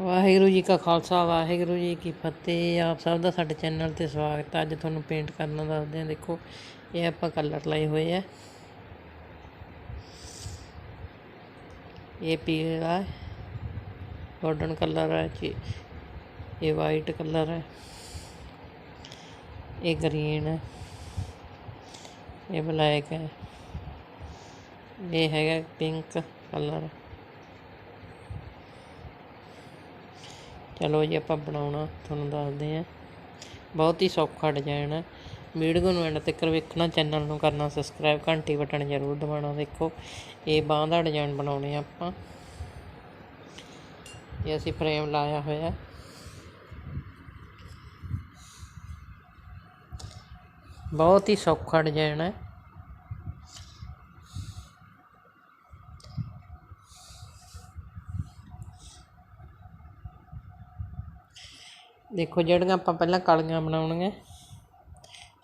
ਵਾਹਿਗੁਰੂ ਜੀ ਕਾ ਖਾਲਸਾ, ਵਾਹਿਗੁਰੂ ਜੀ ਕੀ ਫਤਿਹ। ਆਪ ਸਭ ਦਾ ਸਾਡੇ ਚੈਨਲ ਤੇ ਸਵਾਗਤ ਹੈ। ਅੱਜ ਤੁਹਾਨੂੰ ਪੇਂਟ ਕਰਨਾ ਦੱਸਦੇ ਹਾਂ। ਦੇਖੋ, ਇਹ ਆਪਾਂ ਕਲਰ ਲਾਏ ਹੋਏ ਆ। ਇਹ ਪੀਲਾ ਹੈ। ਗੋਲਡਨ ਕਲਰ ਹੈ। ਜੀ, ਇਹ ਵਾਈਟ ਕਲਰ ਹੈ। ਇਹ ਗ੍ਰੀਨ ਹੈ। ਇਹ ਬਲੈਕ ਹੈ। ਇਹ ਹੈਗਾ ਪਿੰਕ ਕਲਰ ਚਲੋ ਜੀ, ਆਪਾਂ ਬਣਾਉਣਾ, ਤੁਹਾਨੂੰ ਦੱਸਦੇ ਹਾਂ। ਬਹੁਤ ਹੀ ਸੌਖਾ ਡਿਜ਼ਾਈਨ ਹੈ। ਵੀਡੀਓ ਨੂੰ ਐਂਡ ਤੱਕ ਵੇਖਣਾ ਚੈਨਲ ਨੂੰ ਕਰਨਾ ਸਬਸਕ੍ਰਾਈਬ ਘੰਟੀ ਬਟਨ ਜ਼ਰੂਰ ਦਬਾਉਣਾ, ਦੇਖੋ। ਇਹ ਬਾਂਹ ਦਾ ਡਿਜ਼ਾਈਨ ਬਣਾਉਣੇ ਆ ਆਪਾਂ। ਇਹ ਅਸੀਂ ਫਰੇਮ ਲਾਇਆ ਹੋਇਆ। ਬਹੁਤ ਹੀ ਸੌਖਾ ਡਿਜ਼ਾਈਨ ਹੈ। ਦੇਖੋ, ਜਿਹੜੀਆਂ ਆਪਾਂ ਪਹਿਲਾਂ ਕਲੀਆਂ ਬਣਾਉਣੀਆਂ,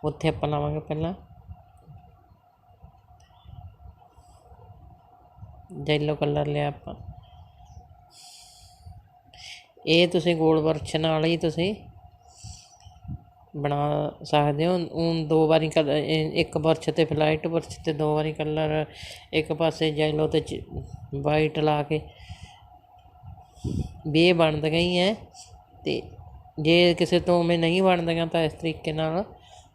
ਉੱਥੇ ਆਪਾਂ ਲਾਵਾਂਗੇ ਪਹਿਲਾਂ। ਜੈਲੋ ਕਲਰ ਲਿਆ ਆਪਾਂ। ਇਹ ਤੁਸੀਂ ਗੋਲ ਵਰਛ ਨਾਲ ਹੀ ਤੁਸੀਂ ਬਣਾ ਸਕਦੇ ਹੋ। ਉਹ ਦੋ ਵਾਰੀ ਕਲਰ ਇੱਕ ਵਰਛ ਤੇ ਫਲਾਈਟ ਵਰਛ ਤੇ ਦੋ ਵਾਰੀ ਕਲਰ, ਇੱਕ ਪਾਸੇ ਜੈਲੋ ਤੇ ਵਾਈਟ ਲਾ ਕੇ। ਵੀ ਇਹ ਬਣਦ ਗਈ ਹੈ ਤੇ ਜੇ ਕਿਸੇ ਤੋਂ ਉਵੇਂ ਨਹੀਂ ਬਣਦੀਆਂ ਤਾਂ ਇਸ ਤਰੀਕੇ ਨਾਲ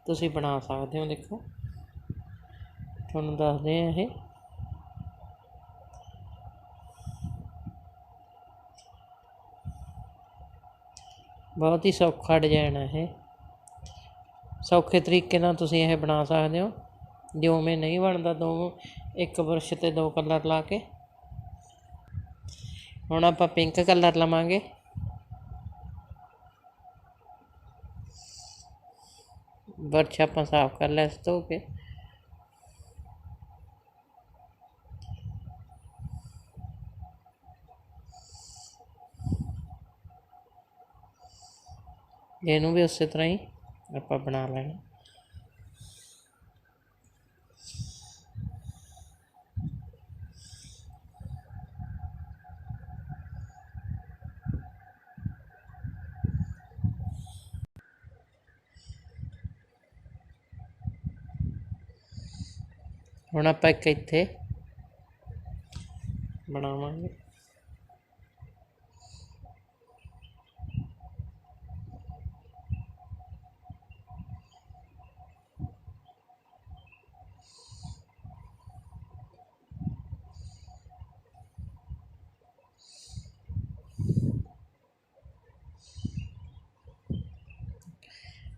ਤੁਸੀਂ ਬਣਾ ਸਕਦੇ ਹੋ, ਦੇਖੋ। ਤੁਹਾਨੂੰ ਦੱਸਦੇ ਆ ਇਹ। ਬਹੁਤ ਹੀ ਸੌਖਾ ਡਿਜ਼ਾਈਨ ਹੈ ਇਹ। ਸੌਖੇ ਤਰੀਕੇ ਨਾਲ ਤੁਸੀਂ ਇਹ ਬਣਾ ਸਕਦੇ ਹੋ। ਜੇ ਉਵੇਂ ਨਹੀਂ ਬਣਦਾ ਦੋ ਇੱਕ ਬਰਸ਼ ਤੇ ਦੋ ਕਲਰ ਲਾ ਕੇ। ਹੁਣ ਆਪਾਂ ਪਿੰਕ ਕਲਰ ਲਵਾਂਗੇ। ਬਰਛ ਆਪਾਂ ਸਾਫ਼ ਕਰ ਲਿਆ ਇਸ ਧੋ ਕੇ ਇਹਨੂੰ ਵੀ ਉਸੇ ਤਰ੍ਹਾਂ ਹੀ ਆਪਾਂ ਬਣਾ ਲੈਣਾ। ਹੁਣ ਆਪਾਂ ਇੱਕ ਇੱਥੇ ਬਣਾਵਾਂਗੇ।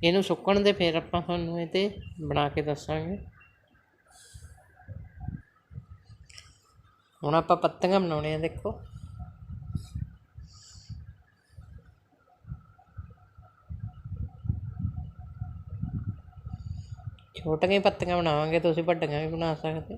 ਇਹਨੂੰ ਸੁੱਕਣ ਦੇ ਫਿਰ ਆਪਾਂ ਤੁਹਾਨੂੰ ਇਹ ਤੇ ਬਣਾ ਕੇ ਦੱਸਾਂਗੇ। ਹੁਣ ਆਪਾਂ ਪੱਤੀਆਂ ਬਣਾਉਣੇ ਆ, ਦੇਖੋ। ਛੋਟੀਆਂ ਹੀ ਪੱਤੀਆਂ ਬਣਾਵਾਂਗੇ, ਤੁਸੀਂ ਵੱਡੀਆਂ ਵੀ ਬਣਾ ਸਕਦੇ।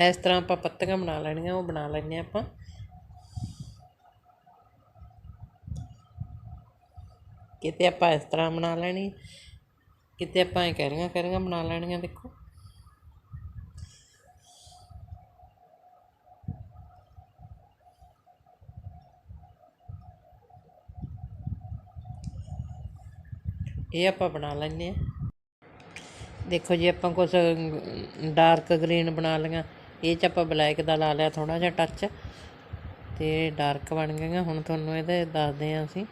ਇਸ ਤਰ੍ਹਾਂ ਆਪਾਂ ਪੱਤੀਆਂ ਬਣਾ ਲੈਣੀਆਂ, ਉਹ ਬਣਾ ਲੈਂਦੇ ਹਾਂ ਆਪਾਂ। ਕਿਤੇ ਆਪਾਂ ਇਸ ਤਰ੍ਹਾਂ ਬਣਾ ਲੈਣੀ, ਕਿਤੇ ਆਪਾਂ ਇਹ ਕਰੀਆਂ ਕਰੀਆਂ ਬਣਾ ਲੈਣੀਆਂ, ਦੇਖੋ। ਇਹ ਆਪਾਂ ਬਣਾ ਲੈਂਦੇ ਆ ਦੇਖੋ ਜੀ, ਆਪਾਂ ਕੁਝ ਡਾਰਕ ਗ੍ਰੀਨ ਬਣਾ ਲਈਆਂ। ਇਹ 'ਚ ਆਪਾਂ ਬਲੈਕ ਦਾ ਲਾ ਲਿਆ ਥੋੜਾ ਜਿਹਾ ਟੱਚ ਤੇ ਡਾਰਕ ਬਣ ਗਈਆਂ। ਹੁਣ ਤੁਹਾਨੂੰ ਇਹਦੇ ਦੱਸਦੇ ਆਂ ਅਸੀਂ।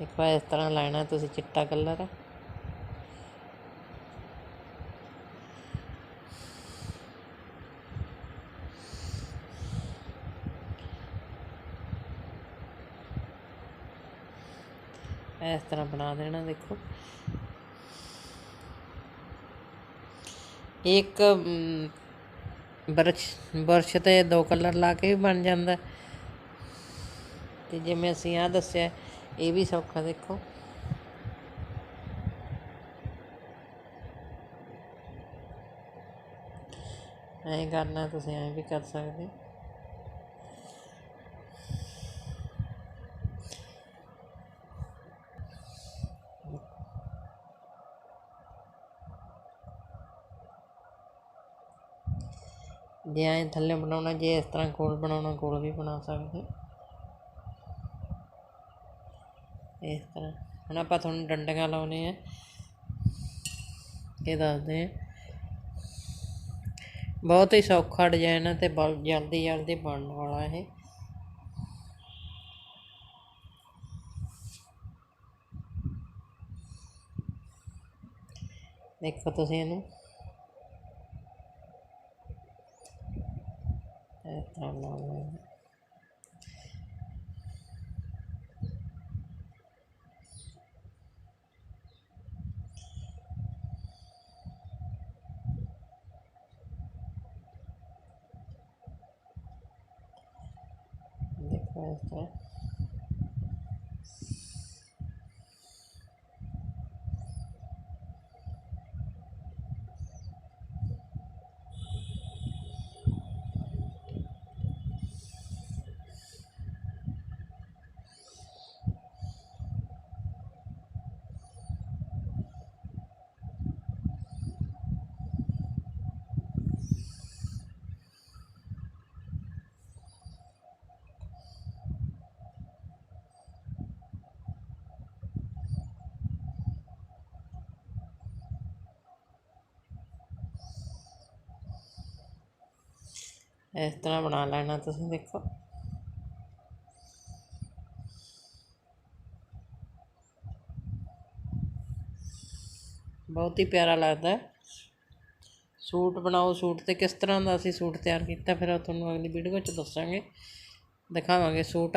ਇੱਕ ਵਾਰ ਇਸ ਤਰ੍ਹਾਂ ਲੈਣਾ ਤੁਸੀਂ ਚਿੱਟਾ ਕਲਰ ਇਸ ਤਰ੍ਹਾਂ ਬਣਾ ਦੇਣਾ ਦੇਖੋ। ਇੱਕ ਬਰਸ਼ ਬਰਸ਼ ਤੇ ਦੋ ਕਲਰ ਲਾ ਕੇ ਵੀ ਬਣ ਜਾਂਦਾ। ਅਤੇ ਜਿਵੇਂ ਅਸੀਂ ਆਹ ਦੱਸਿਆ, ਇਹ ਵੀ ਸੌਖਾ ਦੇਖੋ। ਐਂ ਕਰਨਾ ਤੁਸੀਂ ਐਂ ਵੀ ਕਰ ਸਕਦੇ ਜੇ ਐਂ ਥੱਲੇ ਬਣਾਉਣਾ, ਜੇ ਇਸ ਤਰ੍ਹਾਂ ਗੋਲ ਬਣਾਉਣਾ ਗੋਲ ਵੀ ਬਣਾ ਸਕਦੇ। ਇਸ ਤਰ੍ਹਾਂ। ਹੁਣ ਆਪਾਂ ਤੁਹਾਨੂੰ ਡੰਡੀਆਂ ਲਾਉਣੇ ਆ। ਇਹ ਦੱਸਦੇ ਆ। ਬਹੁਤ ਹੀ ਸੌਖਾ ਡਿਜ਼ਾਈਨ ਹੈ ਤੇ ਬਹੁਤ ਜਲਦੀ ਜਲਦੀ ਬਣਨ ਵਾਲਾ ਇਹ। ਦੇਖੋ ਤੁਸੀਂ ਇਹਨੂੰ। ਇਸ ਤਰ੍ਹਾਂ ਇਸ ਤਰ੍ਹਾਂ ਬਣਾ ਲੈਣਾ ਤੁਸੀਂ ਦੇਖੋ ਬਹੁਤ ਹੀ ਪਿਆਰਾ ਲੱਗਦਾ ਸੂਟ ਬਣਾਓ ਸੂਟ ਤੇ ਕਿਸ ਤਰ੍ਹਾਂ ਦਾ ਅਸੀਂ ਸੂਟ ਤਿਆਰ ਕੀਤਾ ਫਿਰ ਉਹ ਤੁਹਾਨੂੰ ਅਗਲੀ ਵੀਡੀਓ ਵਿੱਚ ਦੱਸਾਂਗੇ ਦਿਖਾਵਾਂਗੇ ਸੂਟ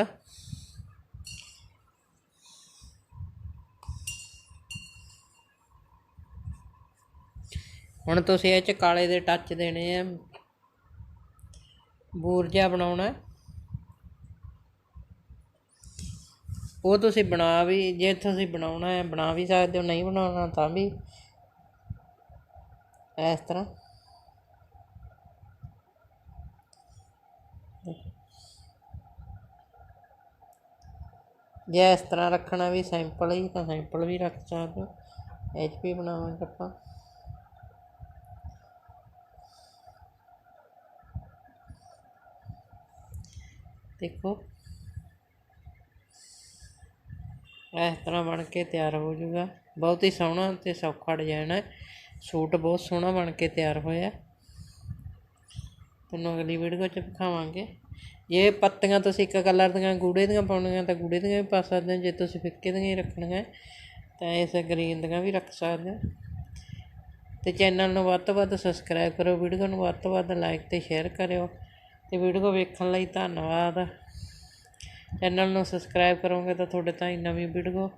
ਹੁਣ ਤੁਸੀਂ ਇਹ ਚ ਕਾਲੇ ਦੇ ਟੱਚ ਦੇਣੇ ਆ ਬੂਰਜਾ ਬਣਾਉਣਾ ਉਹ ਤੁਸੀਂ ਬਣਾ ਵੀ, ਜੇ ਤੁਸੀਂ ਬਣਾਉਣਾ ਹੈ, ਬਣਾ ਵੀ ਸਕਦੇ ਹੋ, ਨਹੀਂ ਬਣਾਉਣਾ ਤਾਂ ਵੀ। ਇਸ ਤਰ੍ਹਾਂ। ਜੇ ਇਸ ਤਰ੍ਹਾਂ ਰੱਖਣਾ ਵੀ ਸਿੰਪਲ ਹੀ, ਤਾਂ ਸਿੰਪਲ ਵੀ ਰੱਖ ਸਕਦੇ ਹੋ। ਇਹ 'ਚ ਵੀ ਬਣਾਵਾਂਗੇ ਆਪਾਂ। ਦੇਖੋ। ਇਸ ਤਰ੍ਹਾਂ ਬਣ ਕੇ ਤਿਆਰ ਹੋ ਜਾਊਗਾ ਬਹੁਤ ਹੀ ਸੋਹਣਾ ਤੇ ਸੌਖਾ ਡਿਜ਼ਾਈਨ ਹੈ। ਸੂਟ ਬਹੁਤ ਸੋਹਣਾ ਬਣ ਕੇ ਤਿਆਰ ਹੋਇਆ। ਤੁਹਾਨੂੰ ਅਗਲੀ ਵੀਡੀਓ 'ਚ ਦਿਖਾਵਾਂਗੇ ਜੇ ਪੱਤੀਆਂ ਤੁਸੀਂ ਇੱਕ ਕਲਰ ਦੀਆਂ, ਗੂੜੇ ਦੀਆਂ ਪਾਉਣੀਆਂ ਤਾਂ ਗੂੜੇ ਦੀਆਂ ਵੀ ਪਾ ਸਕਦੇ ਹੋ। ਜੇ ਤੁਸੀਂ ਫਿੱਕੇ ਦੀਆਂ ਹੀ ਰੱਖਣੀਆਂ, ਤਾਂ ਇਸ ਗ੍ਰੀਨ ਦੀਆਂ ਵੀ ਰੱਖ ਸਕਦੇ ਹੋ। ਤੇ ਚੈਨਲ ਨੂੰ ਵੱਧ ਤੋਂ ਵੱਧ ਸਬਸਕ੍ਰਾਈਬ ਕਰੋ। ਵੀਡੀਓ ਨੂੰ ਵੱਧ ਤੋਂ ਵੱਧ ਲਾਈਕ ਤੇ ਸ਼ੇਅਰ ਕਰਿਓ। ਅਤੇ ਵੀਡੀਓ ਵੇਖਣ ਲਈ ਧੰਨਵਾਦ। ਚੈਨਲ ਨੂੰ ਸਬਸਕ੍ਰਾਈਬ ਕਰੋਗੇ ਤਾਂ ਤੁਹਾਡੇ ਤਾਈਂ ਨਵੀਂ ਵੀਡੀਓ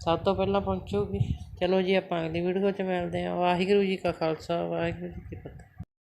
ਸਭ ਤੋਂ ਪਹਿਲਾਂ ਪਹੁੰਚੂਗੀ। ਚਲੋ ਜੀ, ਆਪਾਂ ਅਗਲੀ ਵੀਡੀਓ 'ਚ ਮਿਲਦੇ ਹਾਂ। ਵਾਹਿਗੁਰੂ ਜੀ ਕਾ ਖਾਲਸਾ, ਵਾਹਿਗੁਰੂ ਜੀ ਕੀ ਫਤਿਹ।